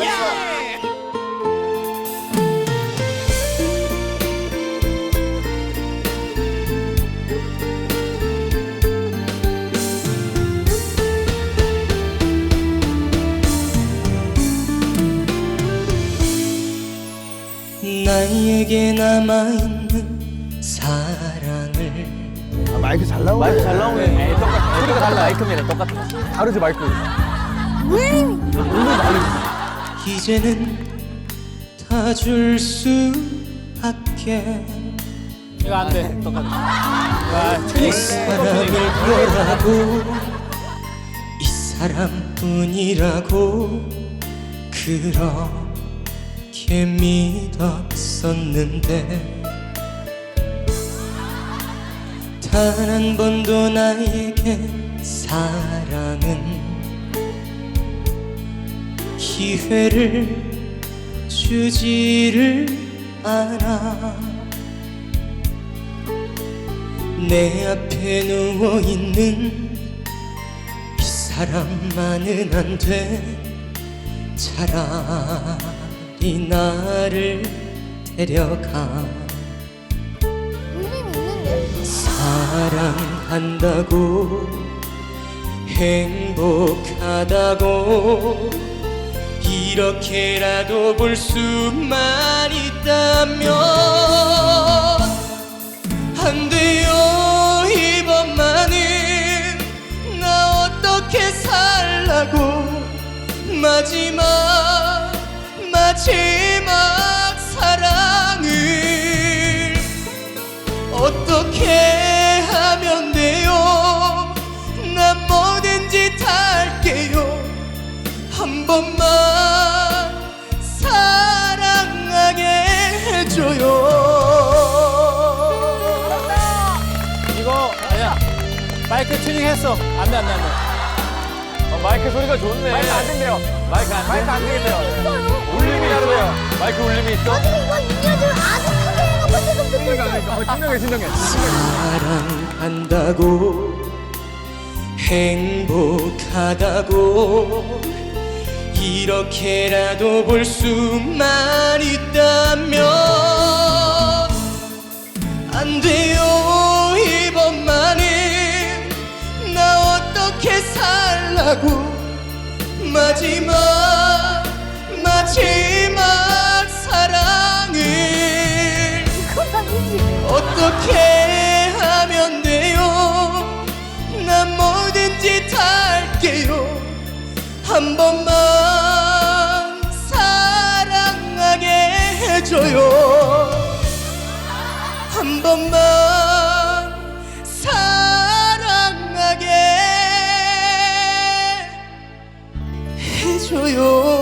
예! 나에게 남아있는 사랑을 아, 마이크 잘 나오네. 마이크 잘 나오네. 네. 네, 똑같아. 소리가 달라. 마이크면 똑같아. 다르지 마이크. 왜? 음. 이제는 다 줄 수밖에 이거 안 돼. 똑같아. 아, 이 사람을 보라고 이 사람뿐이라고 그렇게 믿었었는데 단 한 번도 나에게 사랑은 기회를 주지를 않아. 내 앞에 누워있는 이 사람만은 안 돼. 차라리 나를 데려가? 사랑한다고 행복하다고 이렇게라도 볼 수만 있다면 안 돼요. 이번만은 나 어떻게 살라고. 마지막 마지막 해줘요 이거 아니야. 마이크 튜닝 했어. 안 돼, 안 돼, 안 돼. 어, 마이크 소리가 좋네. 마이크 안 된대요. 마이크 안 돼. 마이크 안 되겠대요. 있어요. 울림이 다르대요. 마이크 울림이 있어? 나중에 이거 인연을 아주 크게 해놓고 지금 듣고 있어요. 신명해 신명해. 사랑한다고 행복하다고 이렇게라도 볼 수만 있다 살라고 마지막 마지막 사랑을. 어떻게 하면 돼요? 난 뭐든지 다 할게요. 한 번만 사랑하게 해줘요. 한 번만 해줘요.